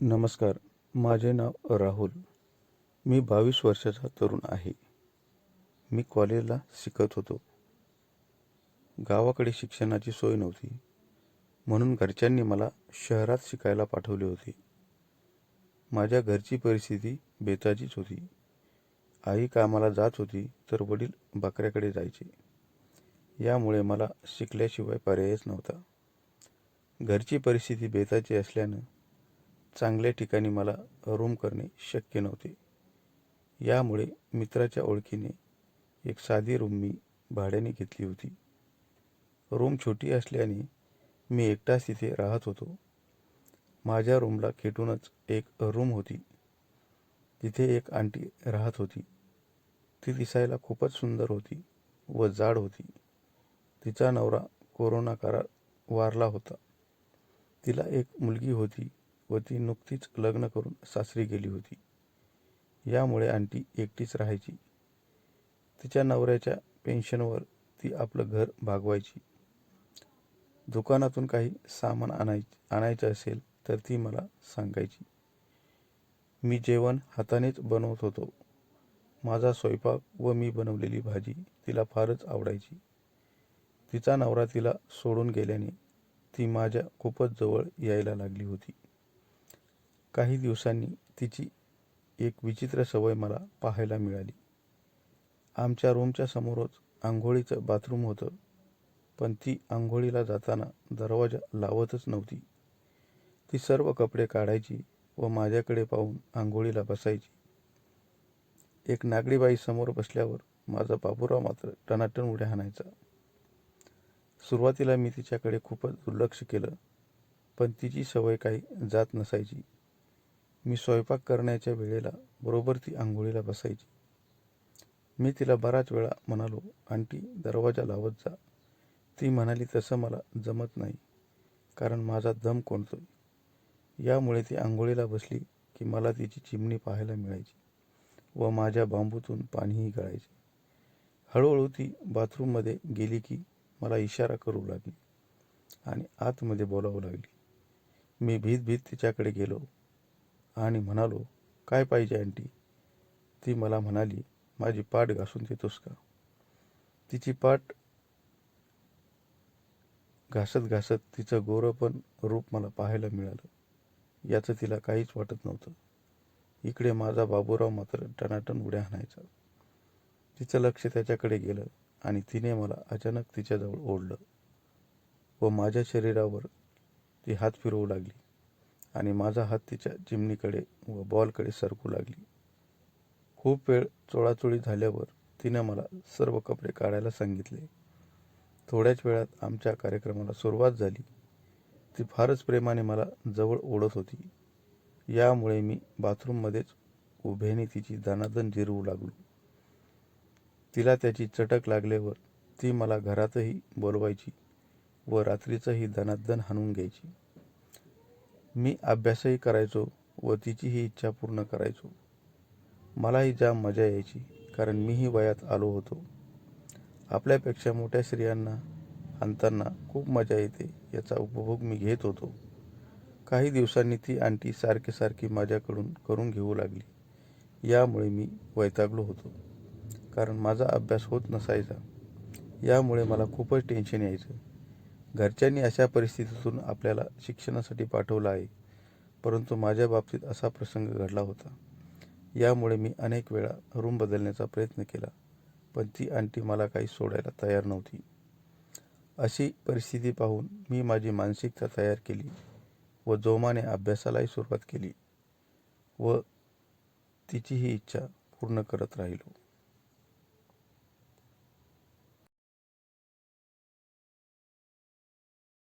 नमस्कार माझे नाव राहुल. मी बावीस वर्षाचा तरुण आहे. मी कॉलेजला शिकत होतो. गावाकडे शिक्षणाची सोय नव्हती म्हणून घरच्यांनी मला शहरात शिकायला पाठवले होते. माझ्या घरची परिस्थिती बेताचीच होती. आई कामाला जात होती तर वडील बकऱ्याकडे जायचे. यामुळे मला शिकल्याशिवाय पर्यायच नव्हता. घरची परिस्थिती बेताची असल्यानं चांगल्या ठिकाणी मला रूम करणे शक्य नव्हते. यामुळे मित्राच्या ओळखीने एक साधी रूम मी भाड्याने घेतली होती. रूम छोटी असल्याने मी एकटाच तिथे राहत होतो. माझ्या रूमला खेटूनच एक रूम होती. तिथे एक आंटी राहत होती. ती दिसायला खूपच सुंदर होती व जाड होती. तिचा नवरा कोरोना काळात वारला होता. तिला एक मुलगी होती. व ती नुकतीच लग्न करून सासरी गेली होती. यामुळे आंटी एकटीच राहायची. तिच्या नवऱ्याच्या पेन्शनवर ती आपलं घर भागवायची. दुकानातून काही सामान आणाय आणायचं असेल तर ती मला सांगायची. मी जेवण हातानेच बनवत होतो. माझा स्वयंपाक व मी बनवलेली भाजी तिला फारच आवडायची. तिचा नवरा तिला सोडून गेल्याने ती माझ्या खूपच जवळ यायला लागली होती. काही दिवसांनी तिची एक विचित्र सवय मला पाहायला मिळाली. आमच्या रूमच्या समोरच आंघोळीचं बाथरूम होतं पण ती आंघोळीला जाताना दरवाजा लावतच नव्हती. ती सर्व कपडे काढायची व माझ्याकडे पाहून आंघोळीला बसायची. एक नागडीबाई समोर बसल्यावर माझा बाबूराव मात्र टनाटन उड्या हाणायचा सुरुवातीला मी तिच्याकडे खूपच दुर्लक्ष केलं पण तिची सवय काही जात नसायची. मी स्वयंपाक करण्याच्या वेळेला बरोबर ती आंघोळीला बसायची. मी तिला बराच वेळा म्हणालो आंटी दरवाजा लावत जा. ती म्हणाली तसं मला जमत नाही कारण माझा दम कोणतोय. यामुळे ती आंघोळीला बसली की मला तिची चिमणी पाहायला मिळायची व माझ्या बांबूतून पाणीही गळायचे. हळूहळू ती बाथरूममध्ये गेली की मला इशारा करू लागली आणि आतमध्ये बोलावू लागली. मी भीत भीत तिच्याकडे गेलो आणि म्हणालो काय पाहिजे आंटी? ती मला म्हणाली माझी पाठ घासून देतोस का? तिची पाठ घासत घासत तिचं गोरंपण रूप मला पाहायला मिळालं. याचं तिला काहीच वाटत नव्हतं. इकडे माझा बाबूराव मात्र टनाटन उड्या आणायचा. तिचं लक्ष त्याच्याकडे गेलं आणि तिने मला अचानक तिच्याजवळ ओढलं व माझ्या शरीरावर ती हात फिरवू लागली. आणि माझा हात तिच्या चिमणीकडे व बॉलकडे सरकू लागली. खूप वेळ चोळाचोळी झाल्यावर तिनं मला सर्व कपडे काढायला सांगितले. थोड्याच वेळात आमच्या कार्यक्रमाला सुरुवात झाली. ती फारच प्रेमाने मला जवळ ओढत होती. यामुळे मी बाथरूममध्येच उभ्याने तिची दानादन जिरवू लागलो. तिला त्याची चटक लागल्यावर ती मला घरातही बोलवायची व रात्रीचंही दनादन हाणून घ्यायची. मी अभ्यासही करायचो व तिचीही इच्छा पूर्ण करायचो. मलाही जाम मजा यायची कारण मीही वयात आलो होतो. आपल्यापेक्षा मोठ्या स्त्रियांना आणताना खूप मजा येते याचा उपभोग मी घेत होतो. काही दिवसांनी ती आंटी सारखी सारखी माझ्याकडून करून घेऊ लागली. यामुळे मी वैतागलो होतो कारण माझा अभ्यास होत नसायचा. यामुळे मला खूपच टेन्शन यायचं. घरच्यांनी अशा परिस्थितीतून आपल्याला शिक्षणासाठी पाठवलं आहे. परंतु माझ्या बाबतीत असा प्रसंग घडला होता. यामुळे मी अनेक वेळा रूम बदलण्याचा प्रयत्न केला पण ती आंटी मला काही सोडायला तयार नव्हती. अशी परिस्थिती पाहून मी माझी मानसिकता तयार केली व जोमाने अभ्यासालाही सुरुवात केली व तिची ही इच्छा पूर्ण करत राहिलो.